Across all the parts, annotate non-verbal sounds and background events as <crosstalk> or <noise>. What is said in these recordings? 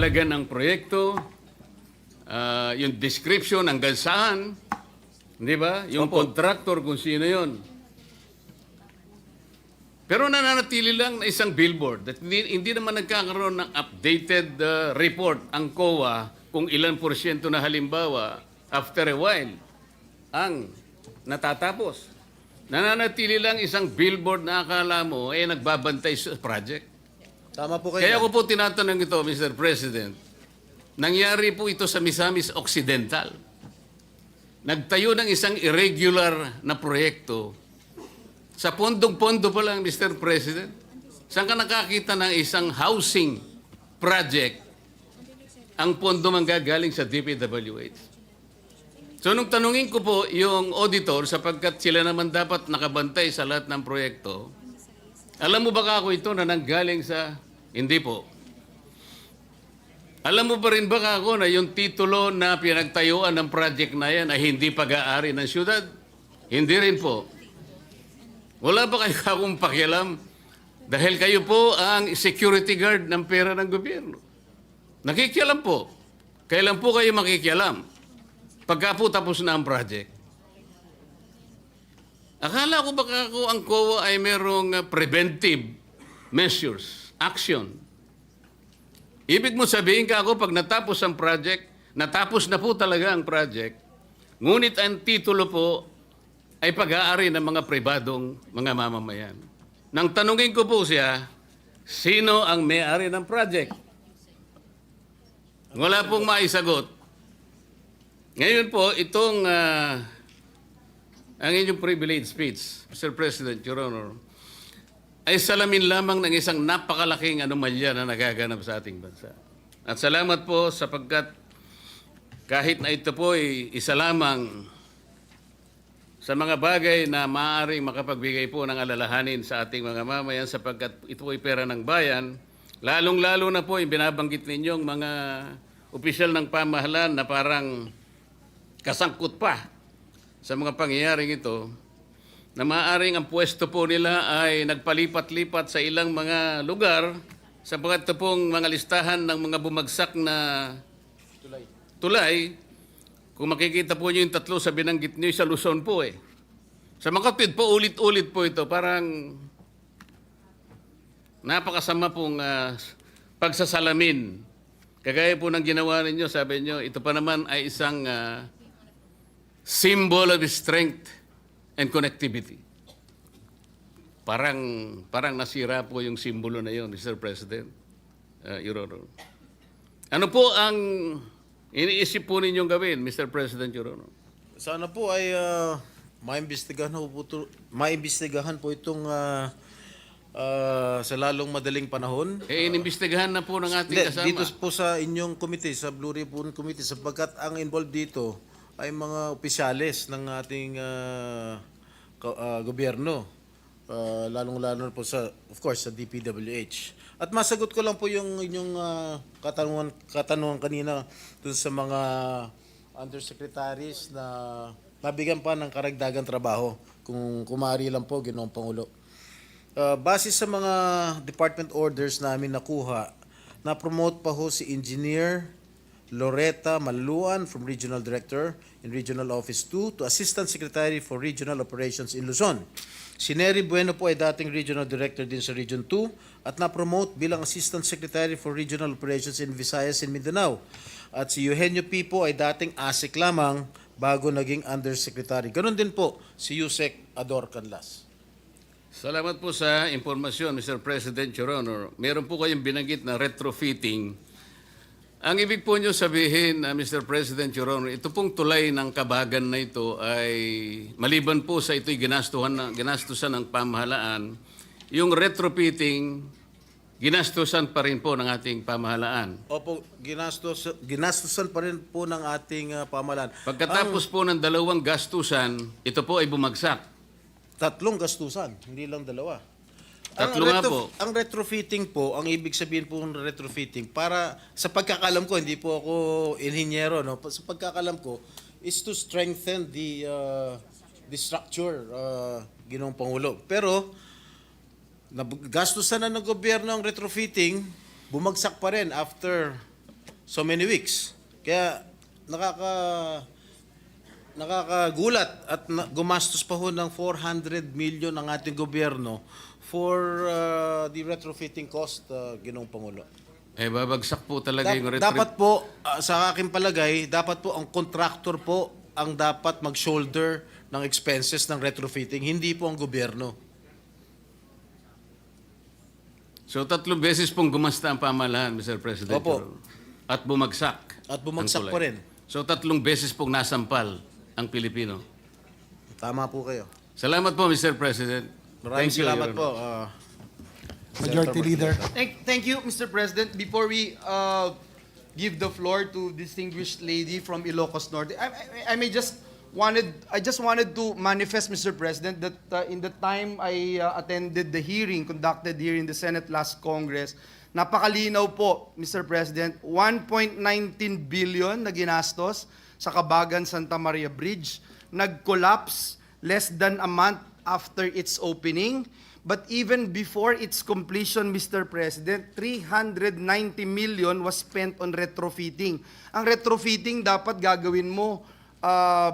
halaga ng proyekto, ah, yung description hanggang saan, di ba? Yung contractor kung sino yon. Pero nananatili lang na isang billboard. At hindi, hindi naman nagkakaroon ng updated ah, report ang COA kung ilan porsyento na halimbawa after a while ang natatapos. Nananatili lang isang billboard na akala mo eh nagbabantay sa project. Tama po kayo. Kaya ko po tinatanong ito, Mr. President. Nangyari po ito sa Misamis Occidental. Nagtayo ng isang irregular na proyekto. Sa pondong-pondo pa lang, Mr. President. Saan ka nakakita ng isang housing project ang pondo manggagaling sa DPWH? So nung tanungin ko po yung auditor sapagkat sila naman dapat nakabantay sa lahat ng proyekto, alam mo ba kako ito na nanggaling sa... Hindi po. Alam mo ba rin ba kako na yung titulo na pinagtayuan ng project na yan ay hindi pag-aari ng syudad? Hindi rin po. Wala ba kayo <laughs> kakong pakialam? Dahil kayo po ang security guard ng pera ng gobyerno. Nakikialam po. Kailan po kayo makikialam? Pagka po tapos na ang project. Akala ko baka ako ang COA ay merong uh, preventive measures, action. Ibig mo sabihin ka ako pag natapos ang project, natapos na po talaga ang project, ngunit ang titulo po ay pag-aari ng mga pribadong mga mamamayan. Nang tanungin ko po siya, sino ang may-ari ng project? Wala pong maisagot. Ngayon po, itong ah, ang inyong privilege speech, Mr. President, Your Honor, ay salamin lamang ng isang napakalaking anomalya na nagaganap sa ating bansa. At salamat po sapagkat kahit na ito po ay isa lamang sa mga bagay na maaaring makapagbigay po ng alalahanin sa ating mga mamayan sapagkat ito ay pera ng bayan, lalong-lalo na po yung binabanggit ninyong mga opisyal ng pamahalaan na parang kasangkot pa sa mga pangyayaring ito na maaaring ang pwesto po nila ay nagpalipat-lipat sa ilang mga lugar sapagkat ito pong mga listahan ng mga bumagsak na tulay. tulay kung makikita po niyo yung tatlo sa binanggit niyo sa Luzon po eh. Sa Makatwid po, ulit-ulit po ito. Parang napakasama pong ah, pagsasalamin. Kagaya po ng ginawa ninyo, sabi niyo, ito pa naman ay isang ah, symbol of strength and connectivity. Parang parang nasira po yung simbolo na yon, Mr. President, uh, Your Honor. Ano po ang iniisip po ninyong gawin, Mr. President, Your Honor? Sana po ay uh, maimbestigahan po, po, maimbestigahan po itong ah, ah, sa lalong madaling panahon. Eh, inimbestigahan na po ng ating kasama. dito po sa inyong committee, sa Blue Ribbon Committee, sapagkat ang involved dito ay mga opisyales ng ating ka- ah, gobyerno. Ah, lalong-lalo po sa, of course, sa DPWH. At masagot ko lang po yung inyong ah, katanungan, katanungan kanina dun sa mga undersecretaries na nabigyan pa ng karagdagang trabaho kung kumari lang po, Ginoong Pangulo. Uh, base sa mga department orders namin nakuha, na-promote pa ho si Engineer Loretta Maluan from Regional Director in Regional Office 2 to Assistant Secretary for Regional Operations in Luzon. Si Nery Bueno po ay dating Regional Director din sa Region 2 at na-promote bilang Assistant Secretary for Regional Operations in Visayas and Mindanao. At si Eugenio P. po ay dating ASIC lamang bago naging Undersecretary. Ganon din po si Yusek Ador Canlas. Salamat po sa impormasyon, Mr. President, Your Honor. Meron po kayong binanggit na retrofitting. Ang ibig po nyo sabihin, uh, Mr. President, Your Honor, ito pong tulay ng kabagan na ito ay maliban po sa ito'y ginastuhan na, ginastusan ng pamahalaan, yung retrofitting, ginastusan pa rin po ng ating pamahalaan. Opo, ginastos, ginastosan pa rin po ng ating uh, pamahalaan. Pagkatapos po ng dalawang gastusan, ito po ay bumagsak. Tatlong gastusan, hindi lang dalawa. Tatlo nga po. Ang retrofitting po, ang ibig sabihin po ng retrofitting, para sa pagkakalam ko, hindi po ako inhinyero, no? sa pagkakalam ko, is to strengthen the uh, the structure, uh, ginong Pangulo. Pero, gastusan na ng gobyerno ang retrofitting, bumagsak pa rin after so many weeks. Kaya nakaka nakakagulat at na, gumastos pa ho ng 400 million ang ating gobyerno for uh, the retrofitting cost, uh, Ginong Pangulo. Eh, babagsak po talaga yung Dap- retrib- dapat po, uh, sa aking palagay, dapat po ang contractor po ang dapat mag-shoulder ng expenses ng retrofitting, hindi po ang gobyerno. So tatlong beses pong gumasta ang pamahalaan, Mr. President. Opo. At bumagsak. At bumagsak tulay. rin. So tatlong beses pong nasampal ang Pilipino. Tama po kayo. Salamat po, Mr. President. Maraming Thank you, salamat Your po. Honor. uh, Majority Senator Leader. Thank, thank you, Mr. President. Before we uh, give the floor to distinguished lady from Ilocos Norte, I, I, I may just wanted, I just wanted to manifest, Mr. President, that uh, in the time I uh, attended the hearing conducted here in the Senate last Congress, napakalinaw po, Mr. President, 1.19 billion na ginastos sa Kabagan Santa Maria Bridge, nag-collapse less than a month after its opening. But even before its completion, Mr. President, 390 million was spent on retrofitting. Ang retrofitting dapat gagawin mo uh,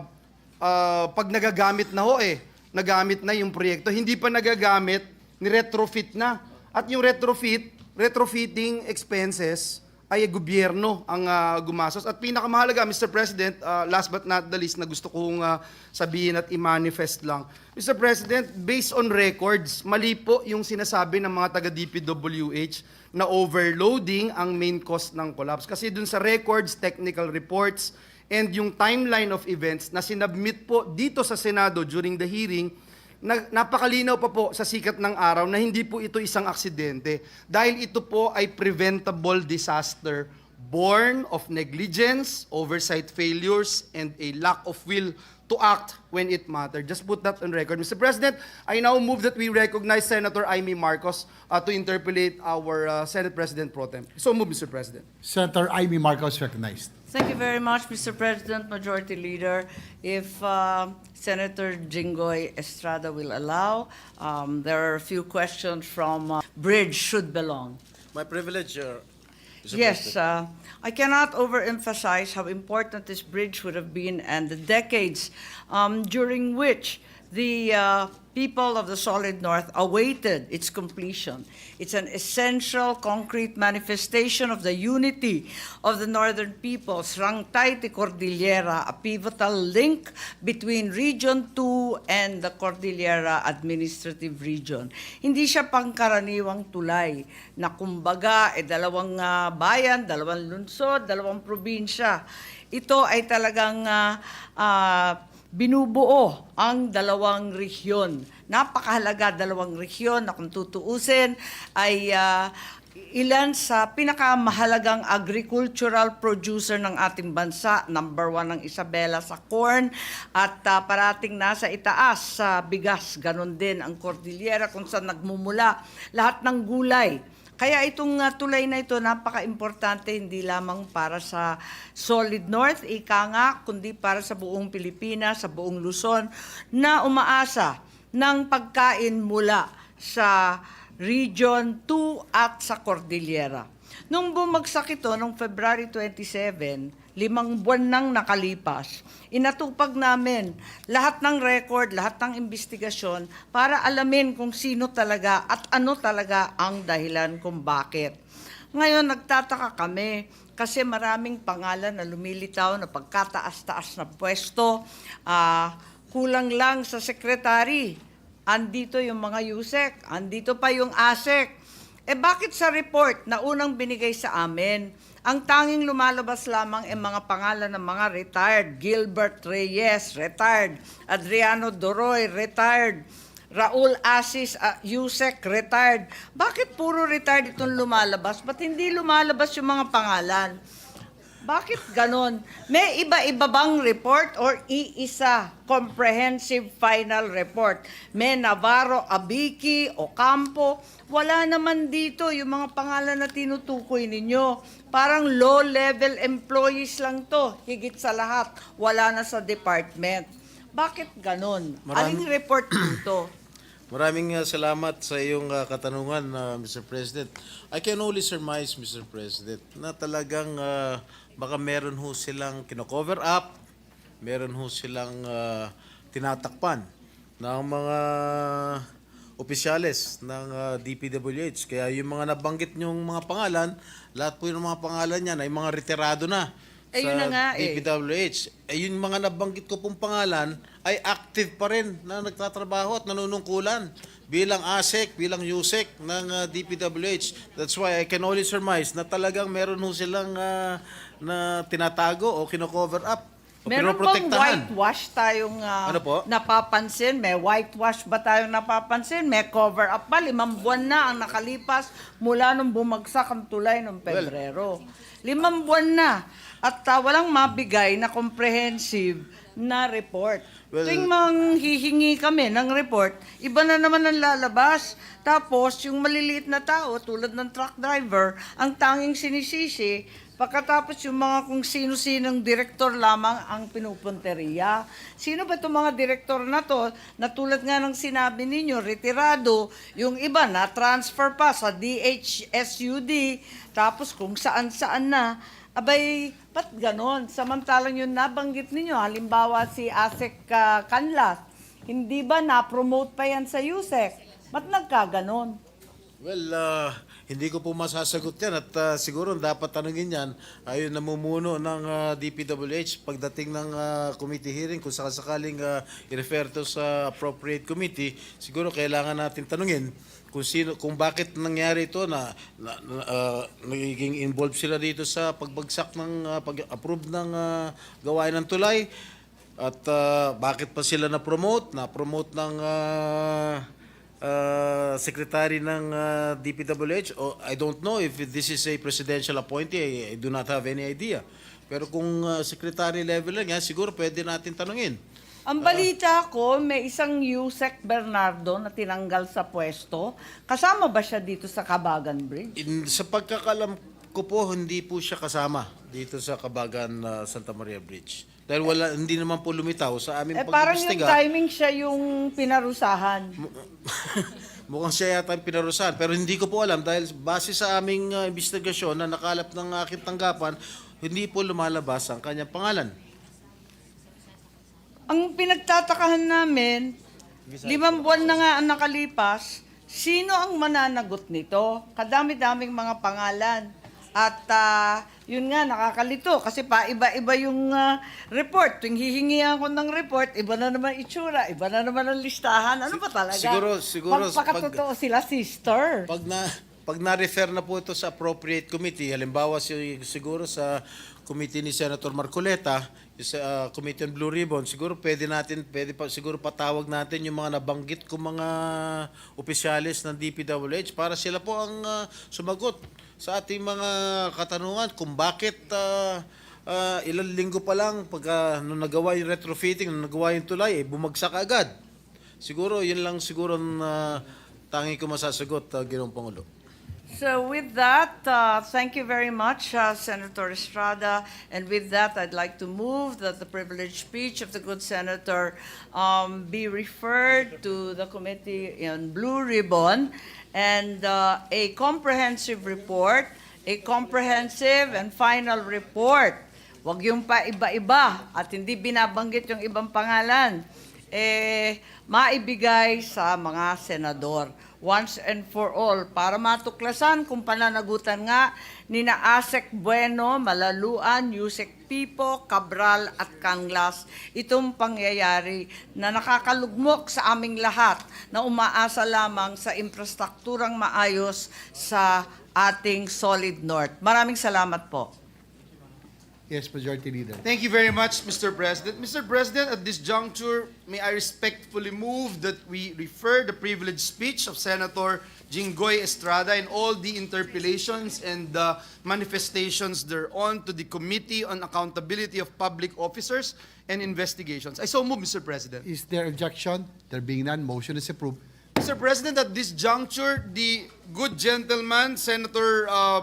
uh, pag nagagamit na ho eh. Nagamit na yung proyekto. Hindi pa nagagamit, ni-retrofit na. At yung retrofit, retrofitting expenses ay gobyerno ang ah, gumastos. At pinakamahalaga, Mr. President, ah, last but not the least na gusto kong ah, sabihin at i-manifest lang. Mr. President, based on records, mali po yung sinasabi ng mga taga-DPWH na overloading ang main cost ng collapse. Kasi dun sa records, technical reports, and yung timeline of events na sinabmit po dito sa Senado during the hearing, na, napakalinaw pa po sa sikat ng araw na hindi po ito isang aksidente dahil ito po ay preventable disaster born of negligence, oversight failures, and a lack of will to act when it mattered. Just put that on record. Mr. President, I now move that we recognize Senator Amy Marcos uh, to interpolate our uh, Senate President Pro Tem. So move, Mr. President. Senator Amy Marcos recognized. Thank you very much, Mr. President, Majority Leader. If uh, Senator Jinggoy Estrada will allow, um, there are a few questions from uh, Bridge should belong. my privilege, uh, Mr. Yes, President. uh, I cannot overemphasize how important this bridge would have been and the decades um, during which the uh, people of the Solid North awaited its completion. It's an essential concrete manifestation of the unity of the northern peoples, Rangtay Cordillera, a pivotal link between Region 2 and the Cordillera Administrative Region. Hindi siya pangkaraniwang tulay na kumbaga eh, dalawang ah, bayan, dalawang lungsod, dalawang probinsya. Ito ay talagang ah, ah, binubuo ang dalawang rehiyon. Napakahalaga dalawang rehiyon na kung tutuusin ay ah, ilan sa pinakamahalagang agricultural producer ng ating bansa. Number one ang Isabela sa corn at ah, parating nasa itaas sa bigas. Ganon din ang Cordillera kung saan nagmumula lahat ng gulay. Kaya itong uh, tulay na ito napaka-importante hindi lamang para sa Solid North, ika nga, kundi para sa buong Pilipinas, sa buong Luzon, na umaasa ng pagkain mula sa Region 2 at sa Cordillera. Nung bumagsak ito, noong February 27, limang buwan nang nakalipas, inatupag namin lahat ng record, lahat ng investigasyon para alamin kung sino talaga at ano talaga ang dahilan kung bakit. Ngayon, nagtataka kami kasi maraming pangalan na lumilitaw na pagkataas-taas na pwesto, ah, kulang lang sa sekretary. Andito yung mga USEC, andito pa yung ASEC. Eh bakit sa report na unang binigay sa amin, ang tanging lumalabas lamang ay mga pangalan ng mga retired. Gilbert Reyes, retired. Adriano Doroy, retired. Raul Asis, uh, Yusek, retired. Bakit puro retired itong lumalabas? Ba't hindi lumalabas yung mga pangalan? Bakit ganon? May iba-iba bang report or iisa comprehensive final report? May Navarro, Abiki, Ocampo. Wala naman dito yung mga pangalan na tinutukoy ninyo. Parang low-level employees lang to. Higit sa lahat, wala na sa department. Bakit ganon? Marami- Aling report dito? Maraming uh, salamat sa iyong uh, katanungan, uh, Mr. President. I can only surmise, Mr. President, na talagang uh, baka meron ho silang kino-cover up, meron ho silang uh, tinatakpan ng mga opisyales ng uh, DPWH. Kaya yung mga nabanggit niyong mga pangalan, lahat po yung mga pangalan niyan ay mga retirado na Eh, yun na nga eh. DPWH. Eh, yung mga nabanggit ko pong pangalan ay active pa rin na nagtatrabaho at nanunungkulan bilang ASEC, bilang USEC ng uh, DPWH. That's why I can only surmise na talagang meron ho silang uh, na tinatago o kino-cover up o Meron bang whitewash tayong ah, Ano po? napapansin? May whitewash ba tayong napapansin? May cover up ba? Limang buwan na ang nakalipas mula nung bumagsak ang tulay noong Pebrero. Limang buwan na. At ah, walang mabigay na comprehensive na report. Well- Tuwing manghihingi kami ng report, iba na naman ang lalabas. Tapos, yung maliliit na tao, tulad ng truck driver, ang tanging sinisisi, pagkatapos yung mga kung sino-sinong direktor lamang ang pinupunteriya. Sino ba itong mga direktor na to? Na tulad nga ng sinabi ninyo, retirado, yung iba na transfer pa sa DHSUD, tapos kung saan-saan na. Abay, ba't ganon? Samantalang yung nabanggit ninyo, halimbawa si Asek ah, Canlas, hindi ba na-promote pa yan sa USEC? Ba't nagkaganon? Well, uh, hindi ko po masasagot yan at uh, siguro dapat tanungin yan ayon namumuno ng uh, DPWH pagdating ng uh, committee hearing kung sakasakaling uh, i-refer to sa appropriate committee, siguro kailangan natin tanungin kung sino kung bakit nangyari ito na, na, na, uh, nagiging involved sila dito sa pagbagsak ng uh, pag-approve ng uh, gawain ng tulay at uh, bakit pa sila na-promote, na-promote ng uh, uh, secretary ng uh, DPWH. Oh, I don't know if this is a presidential appointee. I, I do not have any idea. Pero kung uh, secretary level lang yan, siguro pwede natin tanungin. Ang balita ko, may isang Yusek Bernardo na tinanggal sa pwesto. Kasama ba siya dito sa Kabagan Bridge? In, sa pagkakalam ko po, hindi po siya kasama dito sa Kabagan uh, Santa Maria Bridge. Dahil wala, hindi naman po lumitaw sa aming Eh parang yung pag-imbestiga. timing siya yung pinarusahan. <laughs> Mukhang siya yata ang pinarusahan. Pero hindi ko po alam dahil base sa aming uh, investigasyon na nakalap ng aking tanggapan, hindi po lumalabas ang kanyang pangalan. Ang pinagtatakahan namin, limang buwan na nga ang nakalipas, sino ang mananagot nito? Kadami-daming mga pangalan. At ah, yun nga, nakakalito kasi pa iba-iba yung ah, report. Tuwing hihingi ako ng report, iba na naman itsura, iba na naman ang listahan. Ano ba talaga? siguro- siguro Magpakatotoo sila, sister. Pag na pag na-refer na po ito sa appropriate committee, halimbawa si, siguro sa committee ni Senator Marcoleta, sa uh, Committee on Blue Ribbon, siguro pwede natin, pwede pa, siguro patawag natin yung mga nabanggit ko mga opisyalis ng DPWH para sila po ang uh, sumagot sa ating mga katanungan kung bakit uh, uh, ilang linggo pa lang pag uh, nung nagawa yung retrofitting, nung nagawa yung tulay, eh, bumagsak agad. Siguro, yun lang siguro ang uh, tangi ko masasagot, uh, Ginoong Pangulo. So with that, uh, thank you very much, uh, Senator Estrada. And with that, I'd like to move that the privileged speech of the good senator um, be referred to the Committee on Blue Ribbon and uh, a comprehensive report, a comprehensive and final report. Huwag yung pa iba-iba at hindi binabanggit yung ibang pangalan. Eh, maibigay sa mga senador once and for all para matuklasan kung pananagutan nga ni na Asek Bueno, Malaluan, Yusek Pipo, Cabral at Kanglas itong pangyayari na nakakalugmok sa aming lahat na umaasa lamang sa infrastrukturang maayos sa ating Solid North. Maraming salamat po. Yes, Majority Leader. Thank you very much, Mr. President. Mr. President, at this juncture, may I respectfully move that we refer the privileged speech of Senator Jinggoy Estrada and all the interpellations and the manifestations thereon to the Committee on Accountability of Public Officers and Investigations. I so move, Mr. President. Is there objection? There being none, motion is approved. Mr. President, at this juncture, the good gentleman, Senator uh,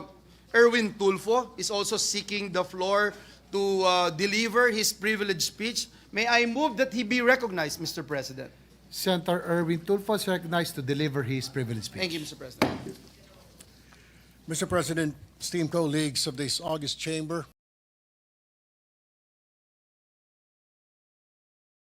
Erwin Tulfo, is also seeking the floor to uh, deliver his privileged speech. May I move that he be recognized, Mr. President? Senator Erwin Tulfo is recognized to deliver his privilege speech. Thank you, Mr. President. Mr. President, esteemed colleagues of this August chamber,